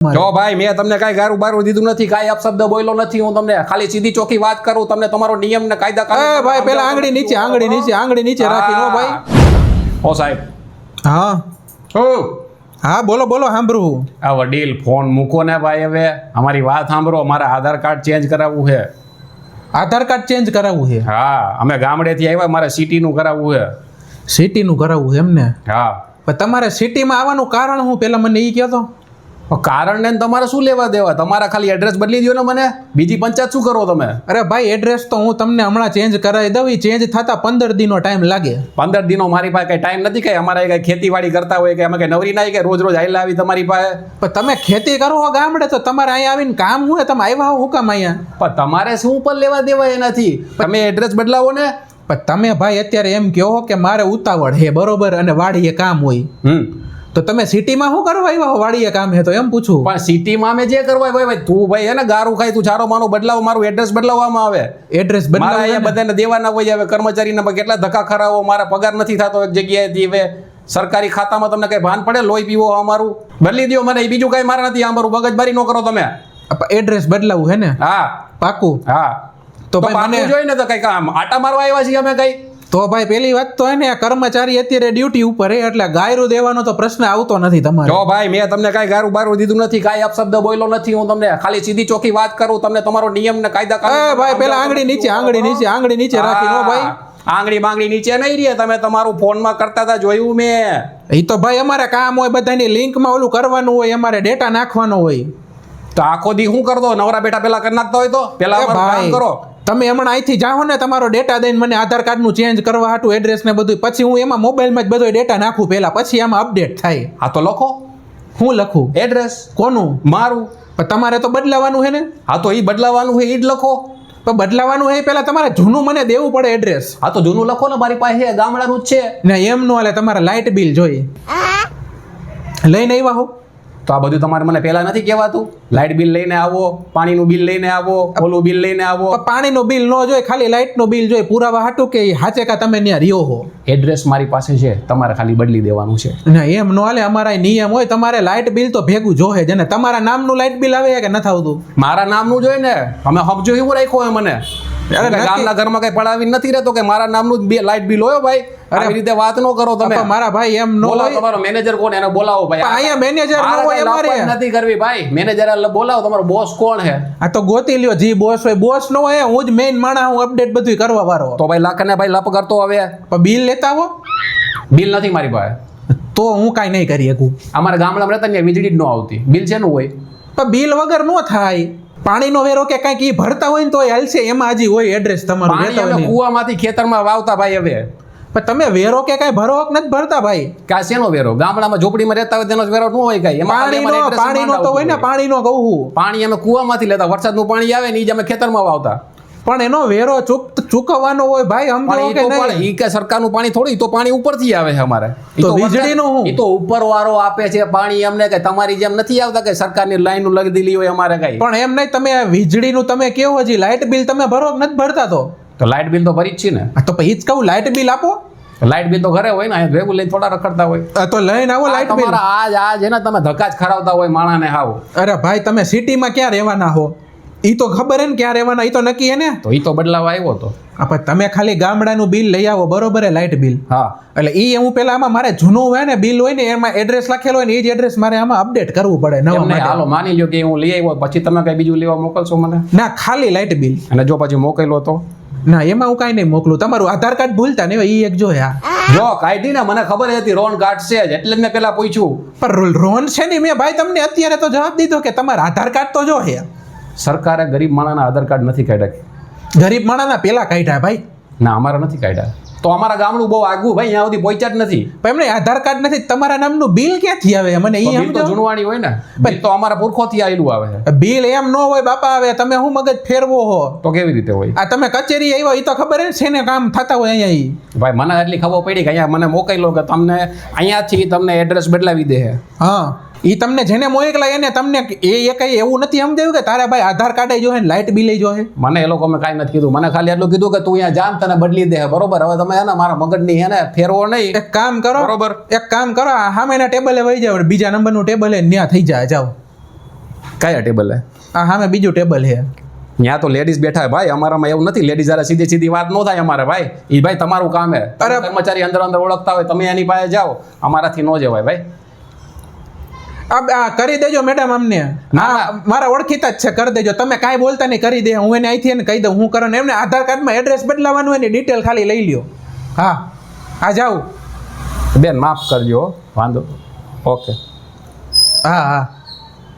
જો ભાઈ મેં તમને કાંઈ ગારું બારું દીધું નથી કાંઈ અપશબ્દ બોલ્યો નથી હું તમને ખાલી સીધી ચોખ્ખી વાત કરું તમને તમારો નિયમ ને કાયદા કાનૂન ભાઈ પેલા આંગળી નીચે આંગળી નીચે આંગળી નીચે રાખી લો ભાઈ. ઓ સાહેબ. હા. ઓ હા બોલો બોલો સાંભળવું આ વડીલ ફોન મૂકો ને ભાઈ હવે. અમારી વાત સાંભળો મારે આધાર કાર્ડ ચેન્જ કરાવવું છે. આધાર કાર્ડ ચેન્જ કરાવવું છે? હા અમે ગામડેથી આવ્યા મારે સિટીનું કરાવવું છે. સિટીનું કરાવવું એમને હા. પણ તમારે સિટીમાં આવવાનું કારણ હું પેલા મને એ કહો કારણ ને તમારે શું લેવા દેવા? તમારા ખાલી એડ્રેસ બદલી દો ને મને. બીજી પંચાયત શું કરો તમે? અરે ભાઈ એડ્રેસ તો હું તમને હમણાં ચેન્જ કરાવી દઉં. ચેન્જ થતા પંદર દિનો ટાઈમ લાગે. પંદર દિનો મારી પાસે કઈ ટાઈમ નથી કે અમારે કઈ ખેતીવાડી કરતા હોય કે અમે કઈ નવરી ના કે રોજ રોજ આયલા આવી તમારી પાસે. પણ તમે ખેતી કરો હો ગામડે તો તમારે અહીંયા આવીને કામ હોય તમે આવ્યા હો હું કામ અહીંયા? પણ તમારે શું પણ લેવા દેવા એનાથી? તમે એડ્રેસ બદલાવો ને. પણ તમે ભાઈ અત્યારે એમ કહો કે મારે ઉતાવળ હે બરોબર? અને વાડીએ કામ હોય. હમ. તો તમે સિટીમાં શું કરવા આવ્યા હો? વાડીએ કામ હે તો એમ પૂછું. પણ સિટીમાં અમે જે કરવા ભાઈ ભાઈ તું ભાઈ એને ગારું ખાઈ તું ચારો મારો બદલાવ મારું એડ્રેસ બદલાવવામાં આવે. એડ્રેસ બદલાવ અહીંયા બધાને દેવાના હોય હવે કર્મચારીને કેટલા ધક્કા ખરાવો મારા પગાર નથી થતો એક જગ્યાએથી હવે સરકારી ખાતામાં તમને કઈ ભાન પડે? લોહી પીવો અમારું. બદલી દો મને બીજું કઈ મારે નથી અમારું મગજબારી ન કરો તમે. એડ્રેસ બદલાવું હે ને? હા. પાકું. હા. તો મને જોઈ ને તો કઈ કામ. આટા મારવા આવ્યા છીએ અમે કઈ? તો ભાઈ પેલી વાત તો એને કર્મચારી અત્યારે ડ્યુટી ઉપર હે એટલે ગાયરું દેવાનો તો પ્રશ્ન આવતો નથી તમારે. જો ભાઈ મેં તમને કાંઈ ગારું બારું દીધું નથી કાંઈ અપશબ્દ બોલ્યો નથી હું તમને ખાલી સીધી ચોખ્ખી વાત કરું તમને તમારો નિયમ ને કાયદા એ ભાઈ પેલા આંગળી નીચે આંગળી નીચે આંગળી નીચે રાખી નો ભાઈ. આંગળી બાંગળી નીચે નહીં રહી તમે તમારું ફોનમાં કરતા હતા જોયું મેં. એ તો ભાઈ અમારે કામ હોય બધાની લિંકમાં ઓલું કરવાનું હોય અમારે ડેટા નાખવાનો હોય. તો આખો દી શું કરતો? નવરા બેઠા પેલા કરી નાખતા હોય તો? પેલા કામ કરો. તમે હમણાં અહીંથી જાઓ ને તમારો ડેટા દઈને મને આધાર કાર્ડનું ચેન્જ કરવા હાટું એડ્રેસ ને બધું પછી હું એમાં મોબાઈલમાં જ બધો ડેટા નાખું પહેલાં. પછી આમાં અપડેટ થાય. આ તો લખો. હું લખું? એડ્રેસ કોનું? મારું. પણ તમારે તો બદલાવાનું છે ને? હા તો એ બદલાવાનું હોય એ જ લખો. પણ બદલાવાનું હોય પહેલાં તમારે જૂનું મને દેવું પડે એડ્રેસ હા તો જૂનું લખો ને મારી પાસે ગામડાનું જ છે. ને એમનું નો હાલે તમારે લાઇટ બિલ જોઈએ. લઈને આવ્યા હો. તો આ બધું તમારે મને પહેલા નથી કહેવાતું. લાઇટ બિલ લઈને આવો પાણીનું બિલ લઈને આવો ઓલું બિલ લઈને આવો. પાણીનું બિલ ન જોઈએ ખાલી લાઇટનું બિલ જોઈએ પુરાવા હાટું કે હાચે કા તમે ત્યાં રહ્યો હો? એડ્રેસ મારી પાસે છે તમારે ખાલી બદલી દેવાનું છે. ના એમ નો હાલે અમારા નિયમ હોય તમારે લાઇટ બિલ તો ભેગું જોહે જ. ને તમારા નામનું લાઇટ બિલ આવે કે નથી આવતું મારા નામનું જોઈએ ને અમે હબજો એવું રાખ્યો હોય મને. અરે ગામના ઘરમાં કઈ પડાવી નથી રહેતો કે મારા નામનું જ લાઇટ બિલ હોય ભાઈ? આવી રીતે વાત ન કરો તમે. મારા ભાઈ એમ નો બોલાવો હોય. તમારો મેનેજર કોણ એને બોલાવો ભાઈ. અહીંયા મેનેજર ન હોય અમારે. નથી કરવી ભાઈ. મેનેજર બોલાવો તમારો બોસ કોણ છે? આ તો ગોતી લ્યો જી બોસ હોય બોસ નો હોય હું જ મેઇન માણસ હું અપડેટ બધું કરવા વાળો. તો ભાઈ લાખ ને ભાઈ લપ કરતો હવે. પણ બિલ લેતા હો બિલ નથી મારી પાસે. તો હું કાંઈ નહીં કરી શકું. અમારા ગામડામાં રહેતા ને વીજળી જ ન આવતી. બિલ છે શેનું હોય? પણ બિલ વગર નો થાય. પાણીનો વેરો કે કાંઈક ઈ ભરતા હોય ને તો હાલશે. એમાં હજી હોય એડ્રેસ તમારું પાણી લેતા હોય ને. કુવામાંથી ખેતરમાં વાવતા ભાઈ હવે. પણ તમે વેરો કે કાંઈ ભરો કે નથી ભરતા ભાઈ? કા શેનો વેરો. ગામડામાં ઝોપડીમાં રહેતા હોય તેનો વેરો ન હોય કઈ. એમાં ખાલી પાણીનો અમારે પાણીનો તો હોય ને પાણીનો કહું પાણી અમે કુવામાંથી લેતા. વરસાદનું પાણી આવે ને એ જ અમે ખેતરમાં વાવતા. પણ એનો વેરો ચૂક ચૂકવવાનો હોય ભાઈ સમજો કે નહીં. ઈ કે સરકારનું પાણી થોડી તો પાણી ઉપરથી આવે છે અમારે. તો વીજળીનો હું? તો ઉપરવાળો આપે છે પાણી અમને કે તમારી જેમ નથી આવતા કે સરકારની લાઈન લગી દીલી હોય અમારે કઈ. પણ એમ નહીં તમે વીજળીનું તમે કેવો હજી? લાઇટ બિલ તમે ભરો નથી ભરતા તો? તો લાઇટ બિલ તો ભરી જ છે ને. તો પછી જ કહું લાઇટ બિલ આપો. લાઇટ બિલ તો ઘરે હોય ને ભેગું લઈને થોડા રખડતા હોય. તો લઈને આવો લાઈટ લાઇટ બિલ. આજ આજ એને તમે ધક્કા જ ખરાવતા હોય માણાને હાવ. અરે ભાઈ તમે સિટીમાં ક્યાં રહેવાના હો? ઈ તો ખબર હે ને ક્યાં રહેવાના એ તો નક્કી હે ને? તો એ તો બદલાવ આવ્યો તો. પણ તમે ખાલી ગામડાનું બિલ લઈ આવો બરોબર હે લાઇટ બિલ. હા. એટલે એ હું પેલા આમાં મારે જૂનું હોય ને બિલ હોય ને એમાં એડ્રેસ લખેલો હોય ને એ જ એડ્રેસ મારે આમાં અપડેટ કરવું પડે નવા હાલો માની લ્યો કે હું લઈ આવ્યો પછી તમે કઈ બીજું લેવા મોકલશો મને? ના ખાલી લાઇટ બિલ. અને જો પછી મોકલ્યો તો? ના એમાં હું કાંઈ નહીં મોકલું. તમારું આધાર કાર્ડ ભૂલતા નહીં એ એક જો હા જો કાઢી ને મને ખબર હતી રોન કાર્ડ છે જ એટલે મેં પેલા પૂછ્યું. પણ રોન છે ને મેં ભાઈ તમને અત્યારે તો જવાબ દીધો કે તમારા આધાર કાર્ડ તો જો હે. સરકારે ગરીબ માણાના આધાર કાર્ડ નથી કાઢ્યા ગરીબ માણસના પેલા કાઢ્યા ભાઈ. ના અમારા નથી કાઢ્યા. તો અમારા ગામડું બહુ આગવું ભાઈ અહીંયા સુધી પહોંચ્યા જ નથી. એમને આધાર કાર્ડ નથી તમારા નામનું બિલ ક્યાંથી આવે? મને એ તો જૂનવાણી હોય ને. ભાઈ તો અમારા પુરખોથી આવેલું આવે. બિલ એમ ન હોય બાપા આવે તમે હું મગજ ફેરવો હો? તો કેવી રીતે હોય? આ તમે કચેરી આવ્યો એ તો ખબર છે ને કામ થતા હોય અહીંયા ભાઈ મને એટલી ખબર પડી કે અહીંયા મને મોકલ્યો કે તમને અહીંયાથી તમને એડ્રેસ બદલાવી દે. હા. ઈ તમને જેને મોકલા એને તમને એ એ કઈ એવું નથી સમજાયું કે તારે ભાઈ આધાર કાર્ડ જો ને લાઇટ બિલ જો હે? મને એ લોકો મેં કાંઈ નથી કીધું. મને ખાલી એટલું કીધું કે તું અહીંયા જામ તને બદલી દે. બરોબર? હવે તમે એના મારા મગજની એને ફેરવો નહીં. એક કામ કરો. બરોબર. એક કામ કરો. સામે સામેના ટેબલે વહી જાવ બીજા નંબરનું ટેબલ હે ન્યા થઈ જાય જાઓ. કયા ટેબલે? આ સામે બીજું ટેબલ હે. ત્યાં તો લેડીઝ બેઠા ભાઈ. અમારામાં એવું નથી. લેડીઝ હારે સીધી સીધી વાત ન થાય અમારે ભાઈ. એ ભાઈ તમારું કામ હે. અરે- કર્મચારી અંદર અંદર ઓળખતા હોય તમે એની પાસે જાઓ. અમારાથી ન જવાય ભાઈ. કરી દેજો મેડમ અમને. મારા ઓળખીતા જ છે કરી દેજો. તમે કાંઈ બોલતા નહીં કરી દે. હું એને અહીંથી એને કહી દઉં હું કરો. એમને આધાર કાર્ડમાં એડ્રેસ બદલાવાનું એની ડિટેલ ખાલી લઈ લ્યો. હા. હા જાઉં બેન માફ કરજો. વાંધો. ઓકે. હા હા.